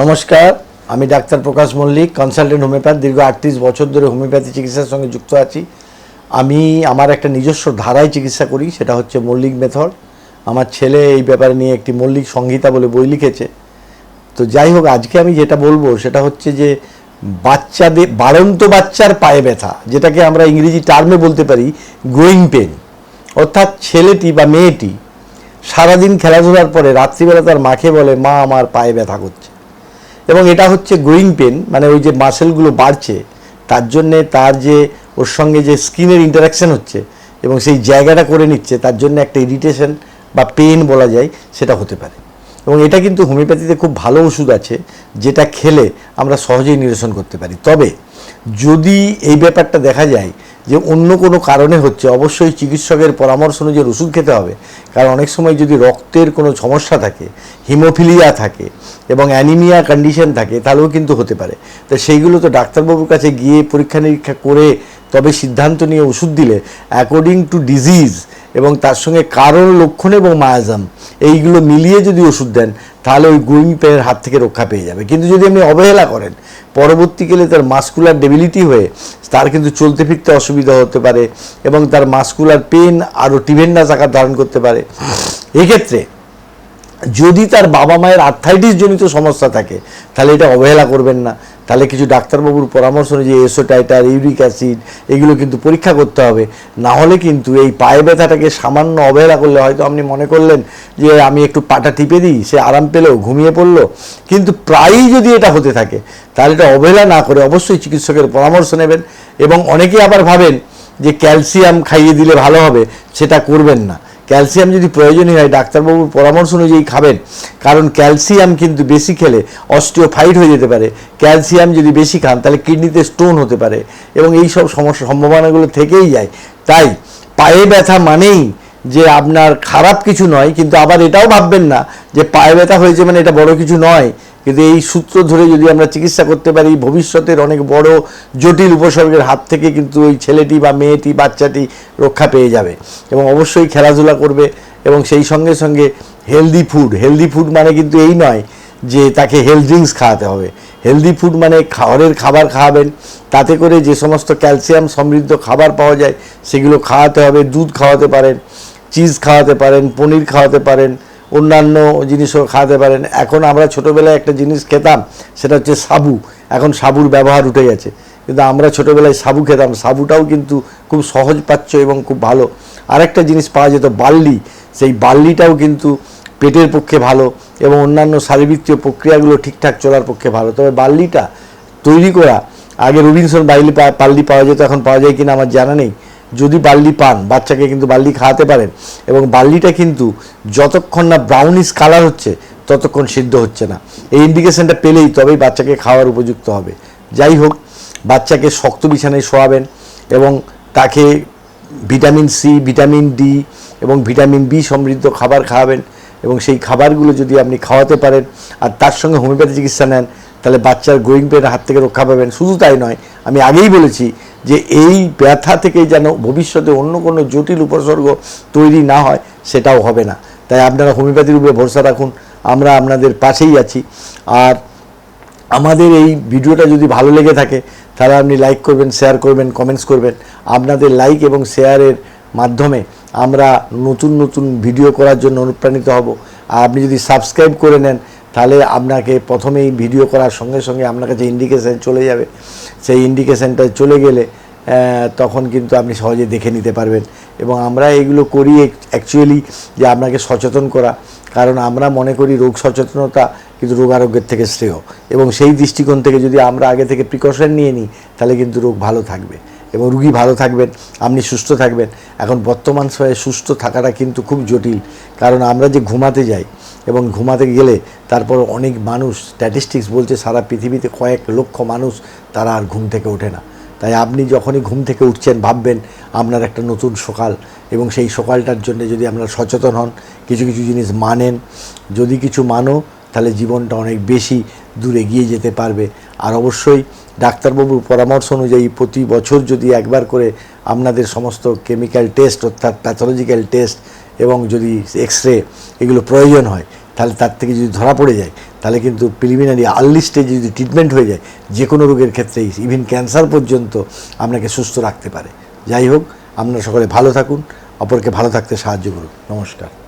নমস্কার, আমি doctor Prakash Mallick consultant homoeopath দীর্ঘ আটত্রিশ বছর ধরে হোমিওপ্যাথি চিকিৎসার সঙ্গে যুক্ত আছি। আমি আমার একটা নিজস্ব ধারায় চিকিৎসা করি, সেটা হচ্ছে মল্লিক মেথড। আমার ছেলে এই ব্যাপারে নিয়ে একটি মল্লিক সংহিতা বলে বই লিখেছে। তো যাই হোক, আজকে আমি যেটা বলব, সেটা হচ্ছে যে বাচ্চাদের, বাড়ন্ত বাচ্চার পায়ে ব্যথা, যেটাকে আমরা ইংরেজি টার্মে বলতে পারি গ্রোয়িং পেন অর্থাৎ ছেলেটি বা মেয়েটি সারাদিন খেলাধুলার পরে রাত্রিবেলা তার মাকে বলে, মা, আমার পায়ে ব্যথা করছে। এবং এটা হচ্ছে গ্রোয়িং পেন মানে ওই যে মাসেলগুলো বাড়ছে, তার জন্যে তার যে, ওর সঙ্গে যে স্কিনের ইন্টারাকশন হচ্ছে এবং সেই জায়গাটা করে নিচ্ছে, তার জন্য একটা ইরিটেশন বা পেন বলা যায়, সেটা হতে পারে। এবং এটা কিন্তু হোমিওপ্যাথিতে খুব ভালো ওষুধ আছে, যেটা খেলে আমরা সহজেই নিরসন করতে পারি। তবে যদি এই ব্যাপারটা দেখা যায় যে অন্য কোনো কারণে হচ্ছে, অবশ্যই চিকিৎসকের পরামর্শ অনুযায়ী ওষুধ খেতে হবে। কারণ অনেক সময় যদি রক্তের কোনো সমস্যা থাকে, হিমোফিলিয়া থাকে এবং অ্যানিমিয়া কন্ডিশন থাকে, তাহলেও কিন্তু হতে পারে। তো সেইগুলো তো ডাক্তারবাবুর কাছে গিয়ে পরীক্ষা নিরীক্ষা করে, তবে সিদ্ধান্ত নিয়ে ওষুধ দিলে অ্যাকর্ডিং টু ডিজিজ এবং তার সঙ্গে কারণ, লক্ষণ এবং মায়াজাম, এইগুলো মিলিয়ে যদি ওষুধ দেন, তাহলে ওই গ্রোয়িং পেনের হাত থেকে রক্ষা পেয়ে যাবে। কিন্তু যদি আপনি অবহেলা করেন পরবর্তীকালে তার মাস্কুলার ডেবিলিটি হয়ে তার কিন্তু চলতে ফিরতে অসুবিধা হতে পারে এবং তার মাস্কুলার পেন আরও টিভেন্ডাস আকার ধারণ করতে পারে। এক্ষেত্রে যদি তার বাবা মায়ের আর্থাইটিস জনিত সমস্যা থাকে, তাহলে এটা অবহেলা করবেন না। তাহলে কিছু ডাক্তারবাবুর পরামর্শ অনুযায়ী এসোটাইটার, ইউরিক অ্যাসিড, এগুলো কিন্তু পরীক্ষা করতে হবে। না হলে কিন্তু এই পায়ে ব্যথাটাকে সামান্য অবহেলা করলে হয়তো আপনি মনে করলেন যে আমি একটু পাটা টিপে দিই, সে আরাম পেলেও ঘুমিয়ে পড়ল। কিন্তু প্রায়ই যদি এটা হতে থাকে, তাহলে এটা অবহেলা না করে অবশ্যই চিকিৎসকের পরামর্শ নেবেন এবং অনেকেই আবার ভাবেন যে ক্যালসিয়াম খাইয়ে দিলে ভালো হবে, সেটা করবেন না। ক্যালসিয়াম যদি প্রয়োজনীয় হয় ডাক্তারবাবুর পরামর্শ অনুযায়ী খাবেন। কারণ ক্যালসিয়াম কিন্তু বেশি খেলে অস্টিওফাইট হয়ে যেতে পারে। ক্যালসিয়াম যদি বেশি খান, তাহলে কিডনিতে স্টোন হতে পারে এবং এই সব সমস্যা সম্ভাবনাগুলো থেকেই যায়। তাই পায়ে ব্যথা মানেই যে আপনার খারাপ কিছু নয়, কিন্তু আবার এটাও ভাববেন না যে পায়ে ব্যথা হয়েছে মানে এটা বড় কিছু নয়। কিন্তু এই সূত্র ধরে যদি আমরা চিকিৎসা করতে পারি, ভবিষ্যতের অনেক বড় জটিল উপসর্গের হাত থেকে কিন্তু ওই ছেলেটি বা মেয়েটি, বাচ্চাটি রক্ষা পেয়ে যাবে। এবং অবশ্যই খেলাধুলা করবে এবং সেই সঙ্গে সঙ্গে হেলদি ফুড হেলদি ফুড মানে কিন্তু এই নয় যে তাকে হেলথ ড্রিঙ্কস খাওয়াতে হবে। হেলদি ফুড মানে খাবারের খাবার খাওয়াবেন, তাতে করে যে সমস্ত ক্যালসিয়াম সমৃদ্ধ খাবার পাওয়া যায়, সেগুলো খাওয়াতে হবে, দুধ খাওয়াতে পারেন চিজ খাওয়াতে পারেন, পনির খাওয়াতে পারেন অন্যান্য জিনিসও খাওয়াতে পারেন। এখন আমরা ছোটোবেলায় একটা জিনিস খেতাম, সেটা হচ্ছে সাবু। এখন সাবুর ব্যবহার উঠে গেছে। কিন্তু আমরা ছোটোবেলায় সাবু খেতাম। সাবুটাও কিন্তু খুব সহজ পাচ্ছ এবং খুব ভালো। আরেকটা জিনিস পাওয়া যেত, বার্লি। সেই বার্লিটাও কিন্তু পেটের পক্ষে ভালো এবং অন্যান্য শারীরবৃত্তীয় প্রক্রিয়াগুলো ঠিকঠাক চলার পক্ষে ভালো। তবে বার্লিটা তৈরি করা, আগে রবিনসন বাইলি পা- বার্লি পাওয়া যেত, এখন পাওয়া যায় কিনা আমার জানা নেই। যদি বার্লি পান, বাচ্চাকে কিন্তু বার্লি খাওয়াতে পারেন এবং বার্লিটা কিন্তু যতক্ষণ না ব্রাউনিশ কালার হচ্ছে, ততক্ষণ সিদ্ধ হচ্ছে না। এই ইন্ডিকেশনটা পেলেই তবেই বাচ্চাকে খাওয়ার উপযুক্ত হবে। যাই হোক, বাচ্চাকে শক্ত বিছানায় শোয়াবেন এবং তাকে ভিটামিন সি ভিটামিন ডি এবং ভিটামিন বি সমৃদ্ধ খাবার খাওয়াবেন এবং সেই খাবারগুলো যদি আপনি খাওয়াতে পারেন আর তার সঙ্গে হোমিওপ্যাথি চিকিৎসা নেন তাহলে বাচ্চার গ্রোয়িং পেনের হাত থেকে রক্ষা পাবেন। শুধু তাই নয়, আমি আগেই বলেছি যে এই ব্যথা থেকে যেন ভবিষ্যতে অন্য কোনো জটিল উপসর্গ তৈরি না হয়, সেটাও হবে না। তাই আপনারা হোমিওপ্যাথির উপরে ভরসা রাখুন, আমরা আপনাদের পাশেই আছি। আর আমাদের এই ভিডিওটা যদি ভালো লেগে থাকে, তাহলে আপনি লাইক করবেন শেয়ার করবেন কমেন্টস করবেন। আপনাদের লাইক এবং শেয়ারের মাধ্যমে আমরা নতুন নতুন ভিডিও করার জন্য অনুপ্রাণিত হব। আর আপনি যদি সাবস্ক্রাইব করে নেন তাহলে আপনাকে প্রথমেই ভিডিও করার সঙ্গে সঙ্গে আপনার কাছে ইন্ডিকেশন চলে যাবে, সেই ইন্ডিকেশনটা চলে গেলে তখন কিন্তু আপনি সহজে দেখে নিতে পারবেন। এবং আমরা এগুলো করি অ্যাকচুয়ালি যে আপনাকে সচেতন করা। কারণ আমরা মনে করি রোগ সচেতনতা কিন্তু রোগ আরোগ্যের থেকে শ্রেয়। এবং সেই দৃষ্টিকোণ থেকে যদি আমরা আগে থেকে প্রিকশন নিয়ে নিই, তাহলে কিন্তু রোগ ভালো থাকবে। এবং রুগী ভালো থাকবেন, আপনি সুস্থ থাকবেন। এখন বর্তমান সময়ে সুস্থ থাকাটা কিন্তু খুব জটিল। কারণ আমরা যে ঘুমাতে যাই এবং ঘুমাতে গেলে তারপর অনেক মানুষ স্ট্যাটিস্টিক্স বলছে সারা পৃথিবীতে কয়েক লক্ষ মানুষ তারা আর ঘুম থেকে ওঠে না। তাই আপনি যখনই ঘুম থেকে উঠছেন ভাববেন আপনার একটা নতুন সকাল এবং সেই সকালটার জন্য যদি আপনারা সচেতন হন, কিছু কিছু জিনিস মানেন, যদি কিছু মানো তাহলে জীবনটা অনেক বেশি দূর এগিয়ে যেতে পারবে। আর অবশ্যই ডাক্তারবাবুর পরামর্শ অনুযায়ী প্রতি বছর যদি একবার করে আপনাদের সমস্ত কেমিক্যাল টেস্ট, অর্থাৎ প্যাথোলজিক্যাল টেস্ট এবং যদি এক্স রে এগুলো প্রয়োজন হয়, তাহলে তার থেকে যদি ধরা পড়ে যায়, তাহলে কিন্তু প্রিলিমিনারি আর্লি স্টেজে যদি ট্রিটমেন্ট হয়ে যায়, যে কোনো রোগের ক্ষেত্রেই ইভিন ক্যান্সার পর্যন্ত আপনাকে সুস্থ রাখতে পারে। যাই হোক, আপনারা সকলে ভালো থাকুন, অপরকে ভালো থাকতে সাহায্য করুন। নমস্কার।